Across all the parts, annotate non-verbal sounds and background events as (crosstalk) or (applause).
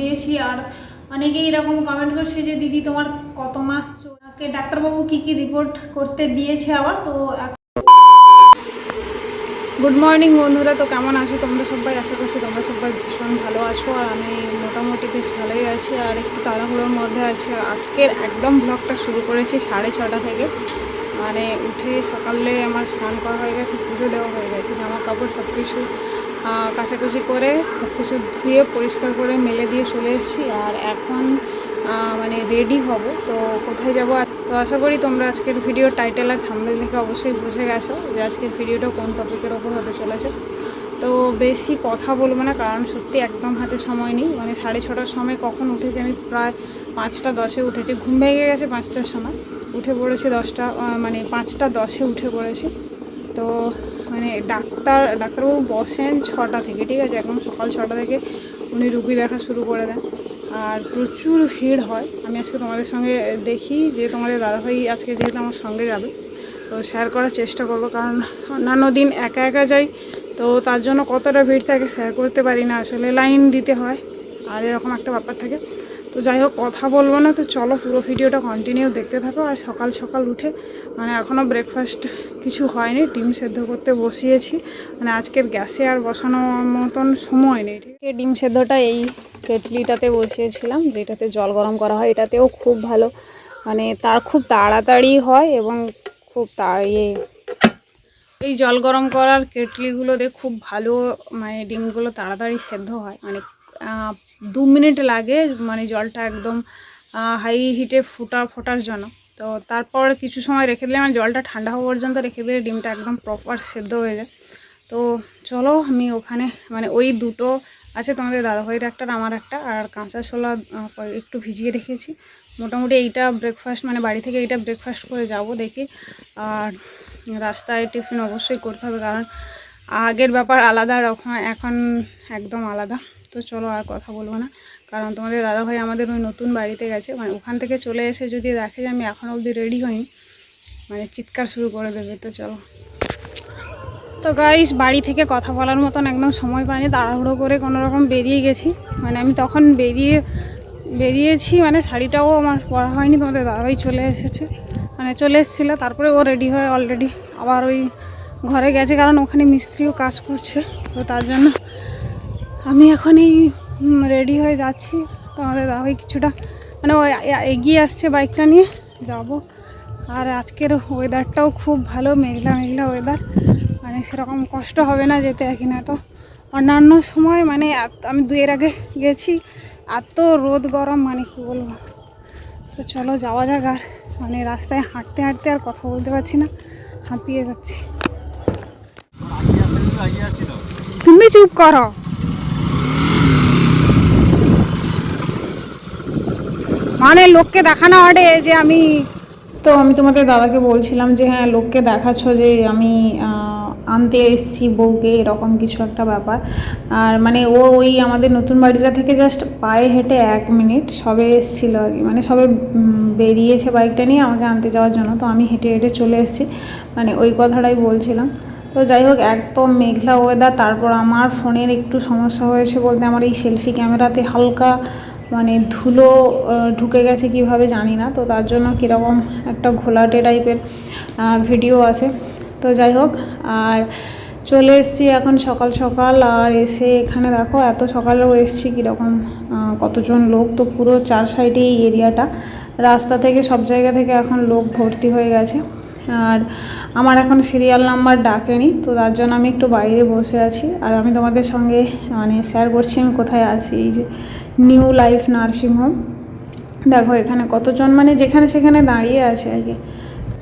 দিয়েছি আর অনেকেই এরকম কমেন্ট করছে যে, দিদি, তোমার কত মাস চোখে ডাক্তারবাবু কি কি রিপোর্ট করতে দিয়েছে আবার? তো গুড মর্নিং বন্ধুরা, তো কেমন আছো? তোমরা সবাই আশা করছি তোমরা সবাই ভীষণ ভালো আছো। আর আমি মোটামুটি বেশ ভালোই আছি। আর একটু তাড়াহুড়োর মধ্যে আছে। আজকের একদম ব্লগটা শুরু করেছি সাড়ে ছটা থেকে। মানে উঠে সকালে আমার স্নান করা হয়ে গেছে, পুজো দেওয়া হয়ে গেছে, জামা কাপড় সব কিছু কাচাকুচি করে সব কিছু ধুয়ে, পরিষ্কার করে, মেলে দিয়ে চলে এসেছি। আর এখন মানে রেডি হব। তো কোথায় যাব? তো আশা করি তোমরা আজকের ভিডিও টাইটেল আর থাম্বনেল দেখে অবশ্যই বুঝে গেছো যে আজকের ভিডিওটা কোন টপিকের ওপর হতে চলেছে। তো বেশি কথা বলব না, কারণ সত্যি একদম হাতে সময় নেই। মানে সাড়ে ছটার সময় কখন উঠেছি? আমি প্রায় পাঁচটা দশে উঠেছি। ঘুম ভেঙে গেছে পাঁচটার সময়। উঠে পড়েছে দশটা মানে পাঁচটা দশে উঠে পড়েছি। তো মানে ডাক্তার, ডাক্তারবাবু বসেন ছটা থেকে, ঠিক আছে? এখন সকাল ছটা থেকে উনি রুগী দেখা শুরু করে দেন। আর প্রচুর ভিড় হয়। আমি আজকে তোমাদের সঙ্গে দেখি যে তোমাদের দাদাভাই আজকে যেহেতু আমার সঙ্গে যাবে, তো শেয়ার করার চেষ্টা করব। কারণ অন্যান্য দিন একা একা যাই, তো তার জন্য কতটা ভিড় থাকে শেয়ার করতে পারি না। আসলে লাইন দিতে হয়। আর এরকম একটা ব্যাপার থাকে। তো যাই হোক, কথা বলব না, তো চলো পুরো ভিডিওটা কন্টিনিউ দেখতে থাকো। আর সকাল সকাল উঠে মানে এখনও ব্রেকফাস্ট কিছু হয়নি, ডিম সেদ্ধ করতে বসিয়েছি। মানে আজকের গ্যাসে আর বসানোর মতন সময় নেই, ঠিক ডিম সেদ্ধটা এই কেটলিটাতে বসিয়েছিলাম, যেটাতে জল গরম করা হয়, এটাতেও খুব ভালো। মানে তার খুব তাড়াতাড়ি হয় এবং খুব তা ইয়ে। এই জল গরম করার কেটলিগুলোতে খুব ভালো মানে ডিমগুলো তাড়াতাড়ি সেদ্ধ হয় মানে দু মিনিট লাগে মানে জলটা একদম হাই হিটে ফুটা, ফোটার জন্য। তো তারপর কিছু সময় রেখে দিলে মানে জলটা ঠান্ডা হওয়া পর্যন্ত রেখে দিলে ডিমটা একদম প্রপার সেদ্ধ হয়ে যায়। তো চলো, আমি ওখানে মানে ওই দুটো আছে তোমাদের দাদাভাইয়ের একটা আর আমার একটা, আর কাঁচা ছোলা একটু ভিজিয়ে রেখেছি। মোটামুটি এইটা ব্রেকফাস্ট মানে বাড়ি থেকে এইটা ব্রেকফাস্ট করে যাব দেখি। আর রাস্তায় টিফিন অবশ্যই করতে হবে, কারণ আগের ব্যাপার আলাদা রকম এখন একদম আলাদা। তো চলো আর কথা বলব না। কারণ তোমাদের দাদাভাই আমাদের ওই নতুন বাড়িতে গেছে। মানে ওখান থেকে চলে এসে যদি দেখে যে আমি এখনও অবধি রেডি হইনি মানে চিৎকার শুরু করে দেবে। তো চলো। তো গাইস বাড়ি থেকে কথা বলার মতন একদম সময় পাইনি। তাড়াহুড়ো করে কোনো রকম বেরিয়ে গেছি। মানে আমি তখন বেরিয়ে, বেরিয়েছি মানে শাড়িটাও আমার পরা হয়নি। তোমাদের দাদাভাই চলে এসেছে। মানে চলে এসেছিল, তারপরে ও রেডি হয়ে অলরেডি আবার ওই ঘরে গেছে। কারণ ওখানে মিস্ত্রিও কাজ করছে। তো তার জন্য আমি এখন এই রেডি হয়ে যাচ্ছি। তো আমাদের দাদাভাই কিছুটা মানে ওই এগিয়ে আসছে বাইকটা নিয়ে যাব। আর আজকের ওয়েদারটাও খুব ভালো মেঘলা মেঘলা ওয়েদার মানে সেরকম কষ্ট হবে না যেতে একই না তো। অন্যান্য সময় মানে এত- আমি দুয়ের আগে গেছি এত রোদ গরম মানে কী বলব। তো চলো যাওয়া যাক আর মানে রাস্তায় হাঁটতে হাঁটতে আর কথা বলতে পারছি না হাঁপিয়ে যাচ্ছি। তুমি চুপ করো। মানে লোককে দেখানো আটে যে আমি তো আমি তোমাদের দাদাকে বলছিলাম যে হ্যাঁ লোককে দেখাচ্ছ যে, আমি আনতে এসেছি বউকে, এরকম কিছু একটা ব্যাপার। আর মানে ও ওই আমাদের নতুন বাড়িটা থেকে জাস্ট পায়ে হেঁটে এক মিনিট সবে এসেছিল আর কি। মানে সবে বেরিয়েছে বাইকটা নিয়ে আমাকে আনতে যাওয়ার জন্য। তো আমি হেঁটে হেঁটে চলে এসেছি। মানে ওই কথাটাই বলছিলাম। তো যাই হোক, একদম মেঘলা ওয়েদার তারপর আমার ফোনের একটু সমস্যা হয়েছে বলতে আমার এই সেলফি ক্যামেরাতে হালকা মানে ধুলো ঢুকে গেছে কীভাবে জানি না। তো তার জন্য কীরকম একটা ঘোলাটে টাইপের ভিডিও আছে। তো যাই হোক, আর চলে এসেছি এখন সকাল সকাল। আর এসে এখানে দেখো, এত সকালেও এসেছি কীরকম কতজন লোক। তো পুরো চার সাইডে এই এরিয়াটা রাস্তা থেকে, সব জায়গা থেকে এখন লোক ভর্তি হয়ে গেছে। আর আমার এখন সিরিয়াল নাম্বার ডাকেনি। তো তার জন্য আমি একটু বাইরে বসে আছি। আর আমি তোমাদের সঙ্গে মানে শেয়ার করছি, আমি কোথায় আছি? এই যে নিউ লাইফ নার্সিং হোম দেখো এখানে কতজন মানে যেখানে সেখানে দাঁড়িয়ে আছে আর কি।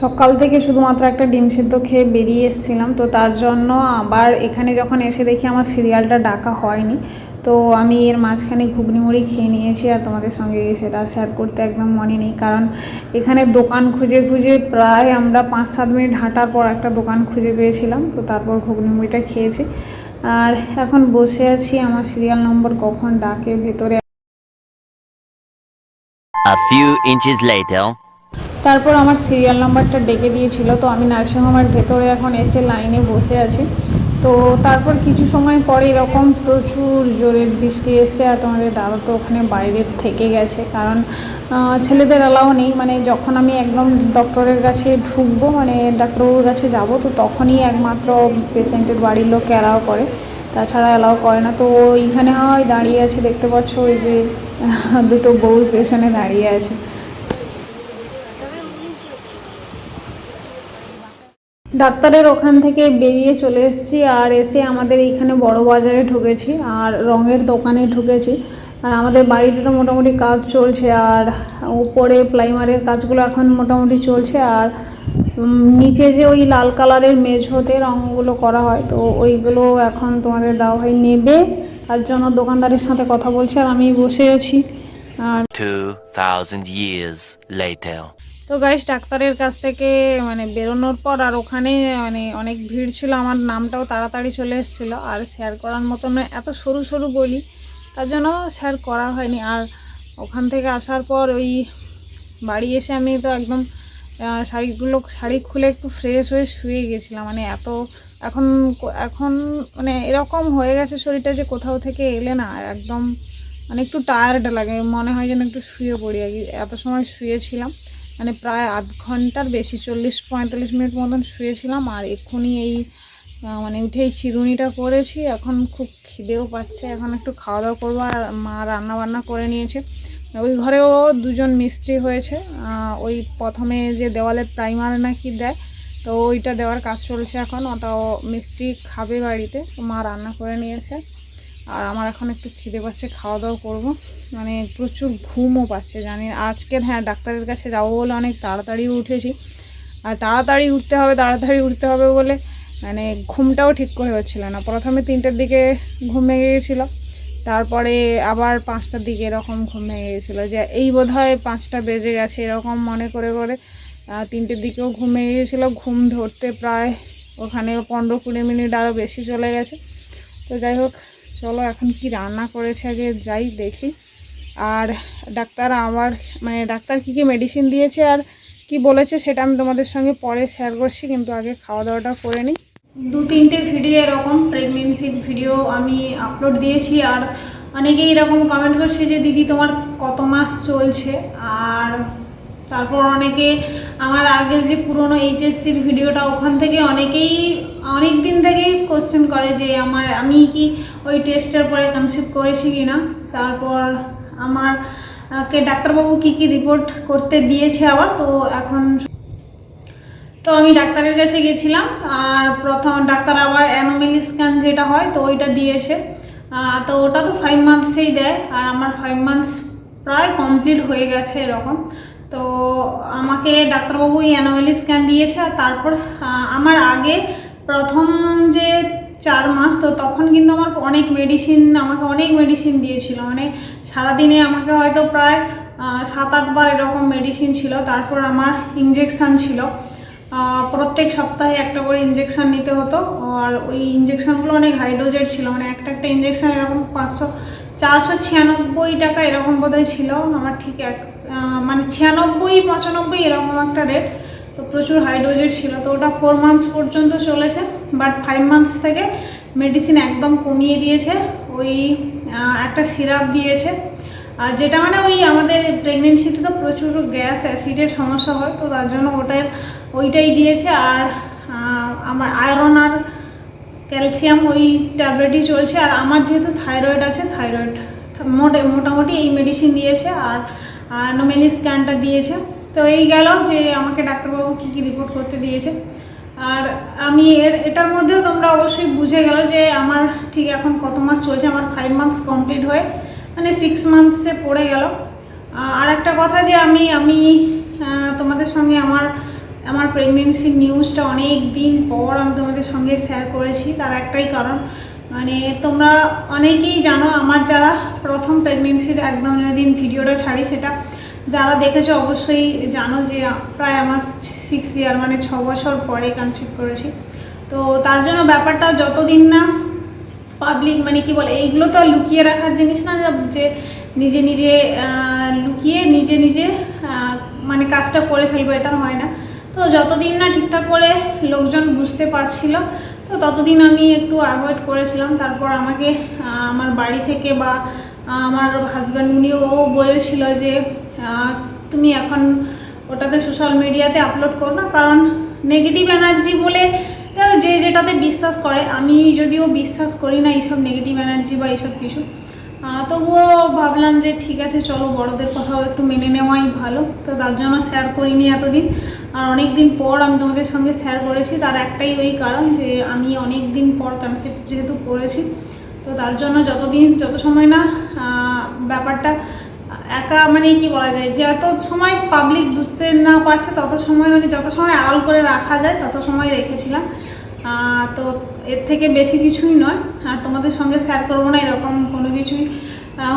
সকাল থেকে শুধুমাত্র একটা ডিম সিদ্ধ খেয়ে বেরিয়ে এসেছিলাম, তো তার জন্য আবার এখানে যখন এসে দেখি আমার সিরিয়ালটা ডাকা হয়নি, তো আমি এর মাঝখানে ঘুগনি মুড়ি খেয়ে নিয়েছি আর তোমাদের সঙ্গে সেটা শেয়ার করতে একদম মনে নেই, কারণ এখানে দোকান খুঁজে খুঁজে প্রায় আমরা পাঁচ সাত মিনিট হাঁটার পর একটা দোকান খুঁজে পেয়েছিলাম, তো তারপর ঘুগনি মুড়িটা খেয়েছি। আর এখন বসে আছি, আমার সিরিয়াল নম্বর কখন ডাকে, ভেতরে A few inches later. তারপর আমার সিরিয়াল নাম্বারটা ডেকে দিয়েছিল, তো আমি নার্সিংহোমের ভেতরে এখন এসে লাইনে বসে আছি। তো তারপর কিছু সময় পরে এরকম প্রচুর জোরের বৃষ্টি এসছে আর তোমাদের দাদা তো ওখানে বাইরে থেকে গেছে। কারণ ছেলেদের অ্যালাউ নেই। মানে যখন আমি একদম ডক্টরের কাছে ঢুকবো মানে ডাক্তারবাবুর কাছে যাব, তো তখনই একমাত্র পেশেন্টের বাড়ির লোক অ্যালাউ করে। তাছাড়া অ্যালাউ করে না। তো ওইখানে হয় দাঁড়িয়ে আছে, দেখতে পাচ্ছ ওই যে, (laughs) দুটো বউর পেছনে দাঁড়িয়ে আছে। ডাক্তারের ওখান থেকে বেরিয়ে চলে এসেছি আর এসে আমাদের এইখানে বড় বাজারে ঢুকেছি আর রঙের দোকানে ঢুকেছি। আর আমাদের বাড়িতে তো মোটামুটি কাজ চলছে আর উপরে প্লাইমারের কাজগুলো এখন মোটামুটি চলছে আর নিচে যে ওই লাল কালারের মেঝোতে রঙগুলো করা হয় তো ওইগুলো এখন তোমাদের দাও ভাই নেবে। তার জন্য দোকানদারের সাথে কথা বলছি আর আমি বসে আছি। আর 2,000 years later. তো গাইস ডাক্তারের কাছ থেকে মানে বেরোনোর পর আর ওখানে মানে অনেক ভিড় ছিল। আমার নামটাও তাড়াতাড়ি চলে এসেছিল। আর শেয়ার করার মতো না এত সরু সরু বলি তার জন্য শেয়ার করা হয়নি। আর ওখান থেকে আসার পর ওই বাড়ি এসে আমি তো একদম শাড়িগুলো, শাড়ি খুলে একটু ফ্রেশ হয়ে শুয়ে গেছিলাম। মানে এত, এখন এখন মানে এরকম হয়ে গেছে শরীরটা যে কোথাও থেকে এলে না, একদম মানে একটু টায়ার্ড লাগে। মনে হয় যেন একটু শুয়ে পড়ি। এত সময় শুয়েছিলাম মানে প্রায় আধ ঘণ্টার বেশি, চল্লিশ, পঁয়তাল্লিশ মিনিট মতন শুয়েছিলাম। আর এক্ষুনি এই মানে উঠেই চিরুনিটা করেছি এখন খুব খিদেও পাচ্ছে। এখন একটু খাওয়া দাওয়া করব। আর মা রান্না বান্না করে নিয়েছে। ওই ঘরেও দুজন মিস্ত্রি হয়েছে। ওই প্রথমে যে দেওয়ালে প্রাইমার নাকি দেয়, তো ওইটা দেওয়ার কাজ চলছে এখন। ওটাও মিস্ত্রি খাবে বাড়িতে মা রান্না করে নিয়েছে। আর আমার এখন একটু খিদে পাচ্ছে খাওয়া দাওয়া করব। মানে প্রচুর ঘুমও পাচ্ছে, জানি আজকে হ্যাঁ ডাক্তারের কাছে যাব বলে অনেক তাড়াতাড়ি উঠেছি। আর তাড়াতাড়ি উঠতে হবে, তাড়াতাড়ি উঠতে হবে বলে মানে ঘুমটাও ঠিক করে হচ্ছিল না। প্রথমে তিনটের দিকে ঘুম ভেঙে গেছিল। তারপরে আবার পাঁচটার দিকে এরকম ঘুম ভেঙে গেছিল যে এই বোধ হয় পাঁচটা বেজে গেছে এরকম মনে করে করে তিনটের দিকেও ঘুম ভেঙে গেছিল ঘুম ধরতে প্রায় ওখানে পনেরো কুড়ি মিনিট আরও বেশি চলে গেছে। তো যাই হোক, চলো এখন কি রান্না করেছে আগে যাই দেখি। আর ডাক্তার আমার মানে ডাক্তার কী কী মেডিসিন দিয়েছে আর কি বলেছে সেটা আমি তোমাদের সঙ্গে পরে শেয়ার করছি, কিন্তু আগে খাওয়া দাওয়াটা করে নিই। দু তিনটে ভিডিও এরকম প্রেগনেন্সির ভিডিও আমি আপলোড দিয়েছি আর অনেকেই এরকম কমেন্ট করছে যে, দিদি, তোমার কত মাস চলছে? আর তারপর অনেকে আমার আগের যে পুরনো এইচএসসির ভিডিওটা ওখান থেকে অনেকেই, অনেক দিন থেকেই কোশ্চেন করে যে, আমার, আমি কি ওই টেস্টের পরে কনসিভ করেছি কি না তারপর আমার কে ডাক্তারবাবু কি কি রিপোর্ট করতে দিয়েছে আবার, তো এখন তো আমি ডাক্তারের কাছে গেছিলাম, আর প্রথম ডাক্তার আবার অ্যানোমেলি স্ক্যান যেটা হয় তো ওইটা দিয়েছে। তো ওটা তো ফাইভ মান্থসেই দেয়, আর আমার ফাইভ মান্থস প্রায় কমপ্লিট হয়ে গেছে এরকম। তো আমাকে ডাক্তারবাবু অ্যানোমেলি স্ক্যান দিয়েছে, আর তারপর আমার আগে প্রথম যে চার মাস তো তখন কিন্তু আমার অনেক মেডিসিন আমাকে অনেক মেডিসিন দিয়েছিল। মানে সারাদিনে আমাকে হয়তো প্রায় সাত আটবার এরকম মেডিসিন ছিল, তারপর আমার ইঞ্জেকশান ছিল। প্রত্যেক সপ্তাহে একটা করে ইঞ্জেকশান নিতে হতো। আর ওই ইঞ্জেকশনগুলো অনেক হাই ছিল। মানে একটা একটা ইঞ্জেকশন এরকম পাঁচশো, চারশো ছিয়ানব্বই টাকা এরকম বোধহয় ছিল। আমার ঠিক এক মানে ছিয়ানব্বই, পঁচানব্বই এরকম একটা রেট তো প্রচুর হাই ছিল। তো ওটা ফোর মান্থস পর্যন্ত চলেছে। বাট ফাইভ মান্থস থেকে মেডিসিন একদম কমিয়ে দিয়েছে। ওই একটা সিরাপ দিয়েছে। আর যেটা মানে ওই আমাদের প্রেগনেন্সিতে তো প্রচুর গ্যাস অ্যাসিডের সমস্যা হয়, তো তার জন্য ওটার ওইটাই দিয়েছে। আর আমার আয়রন আর ক্যালসিয়াম ওই ট্যাবলেটই চলছে। আর আমার যেহেতু থাইরয়েড আছে থাইরয়েড মোটে, মোটামুটি এই মেডিসিন দিয়েছে। আর নোমেলি স্ক্যানটা দিয়েছে। তো এই গেল যে আমাকে ডাক্তারবাবু কী কী রিপোর্ট করতে দিয়েছে। আর আমি এর, এটার মধ্যেও তোমরা অবশ্যই বুঝে গেল যে আমার ঠিক এখন কত মাস চলছে, আমার ফাইভ মান্থস কমপ্লিট হয়ে। মানে সিক্স মান্থসে পড়ে গেল। আর একটা কথা যে আমি আমি তোমাদের সঙ্গে আমার আমার প্রেগনেন্সির নিউজটা অনেক দিন পর আমি তোমাদের সঙ্গে শেয়ার করেছি। তার একটাই কারণ মানে তোমরা অনেকেই জানো, আমার যারা প্রথম প্রেগনেন্সির একদম দিন ভিডিওটা ছাড়ি, সেটা যারা দেখেছ অবশ্যই জানো যে প্রায় আমার সিক্স ইয়ার মানে ছ বছর পরে কনসিভ করেছি। তো তার জন্য ব্যাপারটা যতদিন না পাবলিক মানে কি বলে, এইগুলো তো আর লুকিয়ে রাখার জিনিস না, যে নিজে নিজে লুকিয়ে নিজে নিজে মানে কাজটা করে ফেলব, এটা হয় না। তো যতদিন না ঠিকঠাক করে লোকজন বুঝতে পারছিল, তো ততদিন আমি একটু অ্যাভয়েড করেছিলাম। তারপর আমাকে আমার বাড়ি থেকে বা আমার হাজব্যান্ড উনিও বলেছিল যে তুমি এখন ওটাতে সোশ্যাল মিডিয়াতে আপলোড করো না, কারণ নেগেটিভ এনার্জি বলে দেখো যে যেটাতে বিশ্বাস করে, আমি যদিও বিশ্বাস করি না এইসব নেগেটিভ এনার্জি বা এইসব কিছু তবুও ভাবলাম যে ঠিক আছে, চলো বড়দের কথাও একটু মেনে নেওয়াই ভালো। তো তার জন্য শেয়ার করিনি এতদিন। আর অনেক দিন পর আমি তোমাদের সঙ্গে শেয়ার করেছি, তার একটাই ওই কারণ যে আমি অনেক দিন পর কনসেপ্ট যেহেতু করেছি, তো তার জন্য যতদিন, যত সময় না ব্যাপারটা একা মানে কি বলা যায় যে যত সময় পাবলিক বুঝতে না পারছে, তত সময় মানে যত সময় আড়াল করে রাখা যায়, তত সময় রেখেছিলাম। তো এর থেকে বেশি কিছুই নয়। আর তোমাদের সঙ্গে শেয়ার করব না, এরকম কোনো কিছুই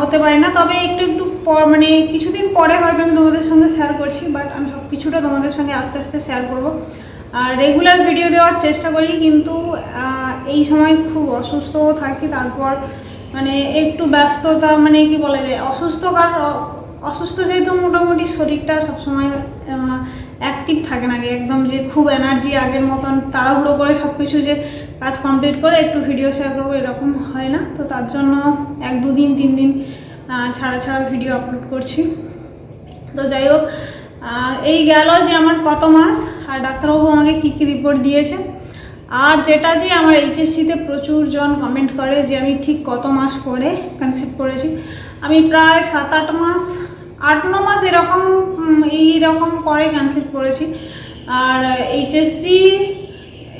হতে পারে না। তবে একটু একটু মানে কিছুদিন পরে হয়তো আমি তোমাদের সঙ্গে শেয়ার করছি বাট আমি সব কিছুটা তোমাদের সঙ্গে আস্তে আস্তে শেয়ার করব। আর রেগুলার ভিডিও দেওয়ার চেষ্টা করি, কিন্তু এই সময় খুব অসুস্থও থাকি, তারপর মানে একটু ব্যস্ততা মানে কি বলা যায় অসুস্থ কারণ অসুস্থ যেহেতু মোটামুটি শরীরটা সবসময় অ্যাক্টিভ থাকে না একদম যে খুব এনার্জি আগের মতন তাড়াহুড়ো করে সব কিছু যে কাজ কমপ্লিট করে একটু ভিডিও শেয়ার করব, এরকম হয় না। তো তার জন্য এক দুদিন, তিন দিন ছাড়া ছাড়া ভিডিও আপলোড করছি। তো যাই হোক এই গেল যে আমার কত মাস, আর ডাক্তারবাবু আমাকে কী কী রিপোর্ট দিয়েছে। আর যেটা যে আমার এইচএসসিতে প্রচুর জন কমেন্ট করে যে আমি ঠিক কত মাস পরে কনসেপ্ট করেছি। আমি প্রায় সাত আট মাস আট ন মাস এরকম এইরকম পরে কনসেপ্ট করেছি। আর এইচএসসি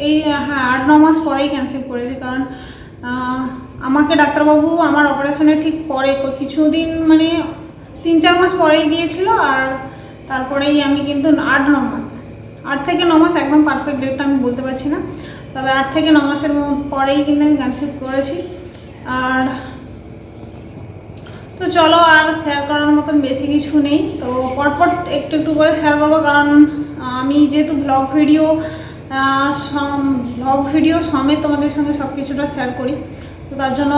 এই হ্যাঁ আট ন মাস পরেই ক্যান্সেল করেছি কারণ আমাকে ডাক্তারবাবু আমার অপারেশনের ঠিক পরে কিছুদিন মানে তিন চার মাস পরেই দিয়েছিল আর তারপরেই আমি কিন্তু আট ন মাস, আট থেকে ন মাস একদম পারফেক্ট ডেটটা আমি বলতে পারছি না। তবে আট থেকে ন মাসের পরেই কিন্তু আমি ক্যান্সেল করেছি। আর তো চলো আর শেয়ার করার মতন বেশি কিছু নেই। তো পরপর একটু একটু করে শেয়ার করব কারণ আমি যেহেতু ব্লগ ভিডিও ব্লগ ভিডিও সমেত তোমাদের সঙ্গে সব কিছুটা শেয়ার করি। তো তার জন্য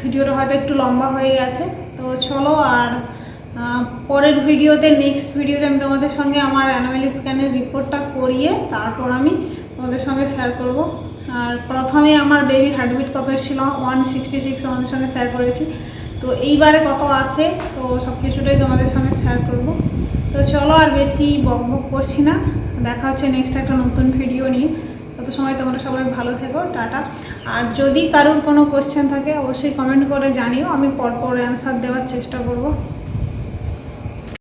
ভিডিওটা হয়তো একটু লম্বা হয়ে গেছে। তো চলো আর পরের ভিডিওতে নেক্সট ভিডিওতে আমি তোমাদের সঙ্গে আমার অ্যানুয়াল স্ক্যানের রিপোর্টটা করিয়ে তারপর আমি তোমাদের সঙ্গে শেয়ার করব। আর প্রথমে আমার বেবি হার্টবিট কত ছিল ওয়ান সিক্সটি সিক্স তোমাদের সঙ্গে শেয়ার করেছি। তো এইবারে কত আছে? তো সব কিছুটাই তোমাদের সঙ্গে শেয়ার করব। তো চলো আর বেশি বক বক করছি না। দেখা হচ্ছে নেক্সট একটা নতুন ভিডিও নিয়ে। তত সময় তোমরা সবাই ভালো থেকো, টাটা। আর যদি কারোর কোনো কোশ্চেন থাকে, অবশ্যই কমেন্ট করে জানিও। আমি পরপর অ্যান্সার দেওয়ার চেষ্টা করব।